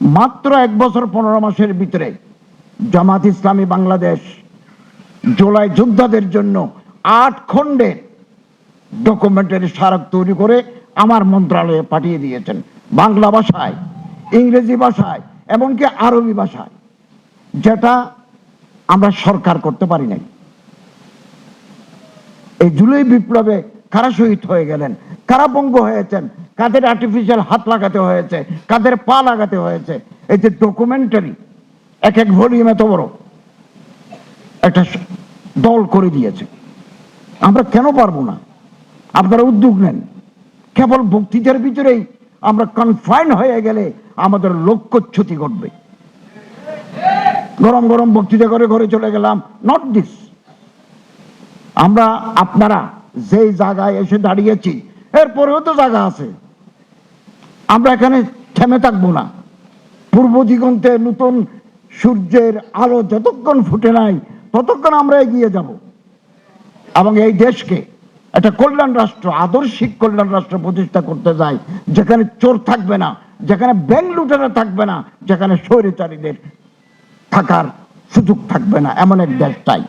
মাত্র এক বছর পনেরো মাসের ভিতরে জামাত ইসলামী বাংলাদেশ জুলাই যোদ্ধাদের জন্য আট খণ্ডের ডকুমেন্টারি স্মারক তৈরি করে আমার মন্ত্রণালয়ে পাঠিয়ে দিয়েছেন। বাংলা ভাষায়, ইংরেজি ভাষায়, এমনকি আরবি ভাষায়, যেটা আমরা সরকার করতে পারি নাই। এই জুলাই বিপ্লবে কারা শহীদ হয়ে গেলেন? কারা পঙ্গ হয়েছেন? কাদের আর্টিফিশিয়াল হাত লাগাতে হয়েছে, কাদের পা লাগাতে হয়েছে, এই যে ডকুমেন্টারি এক এক ভলিউম এত বড়, একটা দল করে দিয়েছে। আমরা কেন পারব না? আপনারা উদ্যোগ নেন। কেবল বক্তৃতার ভিতরেই আমরা কনফাইন হয়ে গেলে আমাদের লক্ষ্য লক্ষ্যচ্যুতি ঘটবে। গরম গরম বক্তৃতা করে ঘরে চলে গেলাম নট দিস আমরা, আপনারা যেই জায়গায় এসে দাঁড়িয়েছি, এরপরেও তো জায়গা আছে। আমরা এখানে থেমে থাকব না। পূর্ব দিগন্তে নতুন সূর্যের আলো যতক্ষণ ফুটে নাই, ততক্ষণ আমরা এগিয়ে যাব। এবং এই দেশকে একটা কল্যাণ রাষ্ট্র, আদর্শিক কল্যাণ রাষ্ট্র প্রতিষ্ঠা করতে যাই, যেখানে চোর থাকবে না, যেখানে ব্যাংক লুটেরা থাকবে না, যেখানে স্বৈরাচারীদের থাকার সুযোগ থাকবে না, এমন এক দেশ চাই।